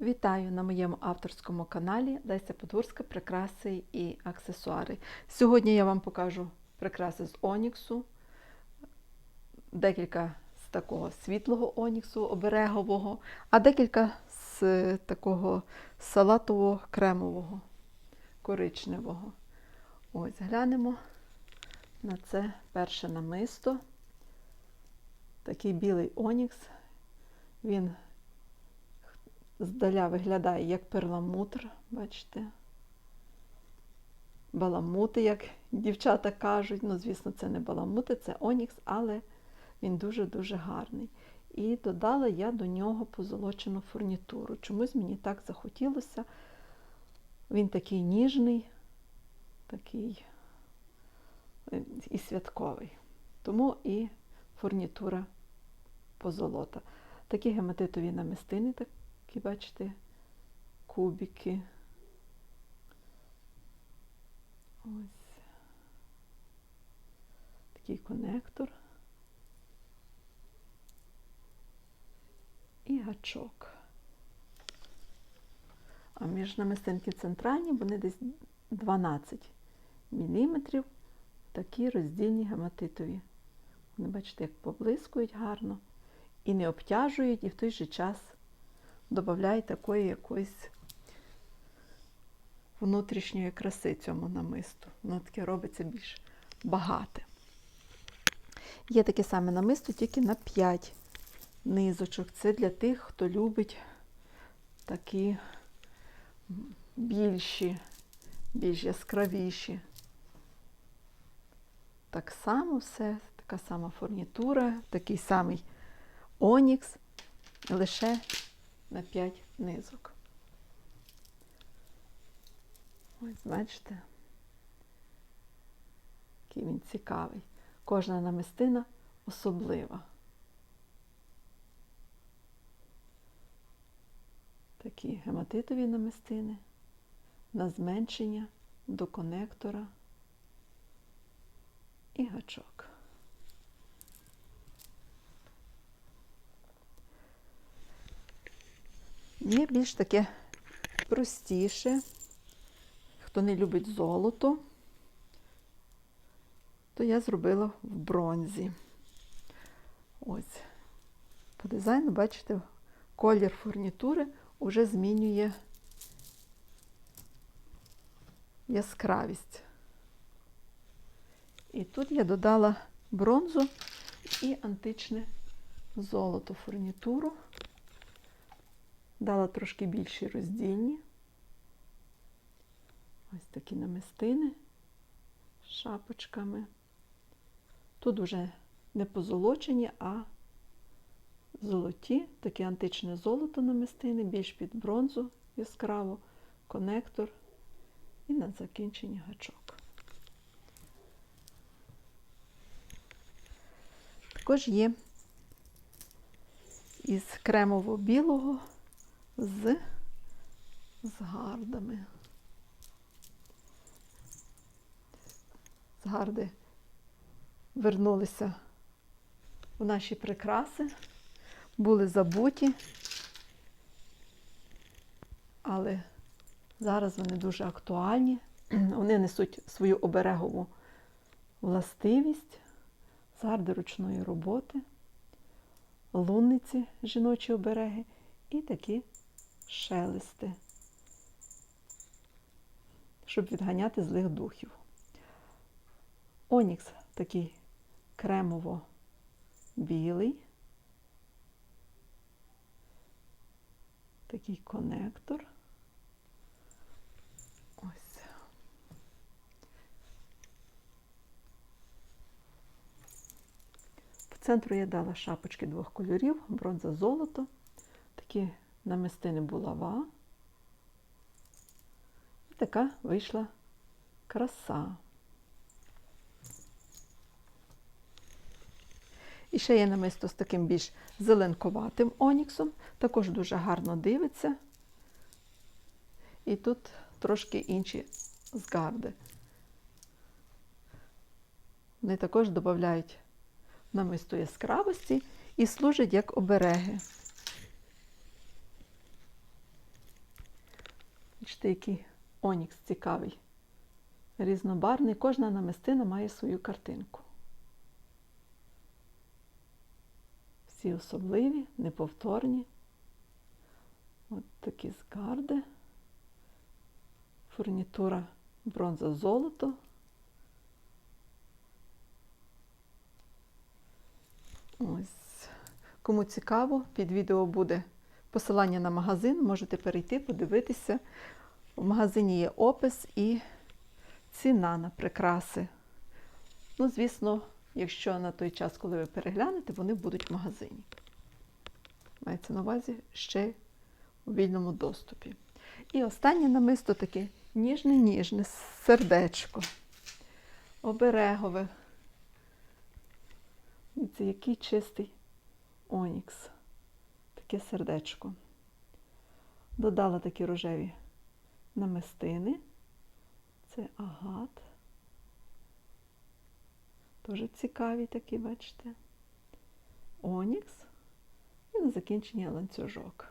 Вітаю на моєму авторському каналі Леся Подгурська Прикраси і аксесуари. Сьогодні я вам покажу прикраси з оніксу, декілька з такого світлого оніксу, оберегового, а декілька з такого салатового кремового, коричневого. Ось глянемо на це перше намисто. Такий білий онікс. Він здаля виглядає як перламутр, бачите? Баламути, як дівчата кажуть. Ну, звісно, це не баламути, це онікс, але він дуже-дуже гарний. І додала я до нього позолочену фурнітуру. Чомусь мені так захотілося. Він такий ніжний, такий е, і святковий. Тому і фурнітура позолота. Такі гематитові намистини, такі, бачите, кубики. Ось такий конектор. І гачок. А між намистинки центральні вони десь 12 мм, такі роздільні гематитові. Вони, бачите, як поблискують гарно і не обтяжують, і в той же час додають такої якоїсь внутрішньої краси цьому намисту. Воно таке робиться більш багате. Є таке саме намисто, тільки на 5 низочок. Це для тих, хто любить такі більші, більш яскравіші. Так само все, така сама фурнітура, такий самий онікс, лише на 5 низок. Ось, бачите, який він цікавий. Кожна намистина особлива. Такі гематитові намистини на зменшення до конектора і гачок. Є більш таке простіше. Хто не любить золото, то я зробила в бронзі. Ось. По дизайну, бачите, колір фурнітури вже змінює яскравість. І тут я додала бронзу і античне золото фурнітуру. Дала трошки більші роздільні. Ось такі намистини з шапочками. Тут вже не позолочені, а золоті, таке античне золото намистини, більш під бронзу яскраво, конектор і на закінченні гачок. Також є із кремово-білого з, з гардами. З гарди вернулися в наші прикраси, були забуті, але зараз вони дуже актуальні. Вони несуть свою оберегову властивість, згарди ручної роботи, лунниці жіночі обереги і такі шелести, щоб відганяти злих духів. Онікс такий кремово-білий, такий конектор. Ось. По центру я дала шапочки двох кольорів, бронза золото, такі намистини булава. І така вийшла краса. І ще є намисто з таким більш зеленковатим оніксом, також дуже гарно дивиться. І тут трошки інші згарди. Вони також додають намисто яскравості і служать як обереги. Бачите, який онікс цікавий, різнобарний. Кожна намистина має свою картинку. Всі особливі, неповторні. От такі згарди. Фурнітура бронза золото. Ось. Кому цікаво, під відео буде посилання на магазин. Можете перейти, подивитися. В магазині є опис і ціна на прикраси. Ну, звісно, якщо на той час, коли ви переглянете, вони будуть в магазині. Мається на увазі ще у вільному доступі. І останнє намисто таке ніжне-ніжне сердечко. Оберегове. Дивіться, який чистий онікс. Таке сердечко. Додала такі рожеві намистини. Це агат. Дуже цікаві такі, бачите. Онікс. І на закінчення ланцюжок.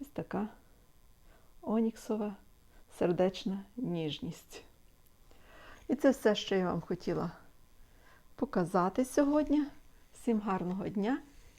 Ось така оніксова сердечна ніжність. І це все, що я вам хотіла показати сьогодні. Всім гарного дня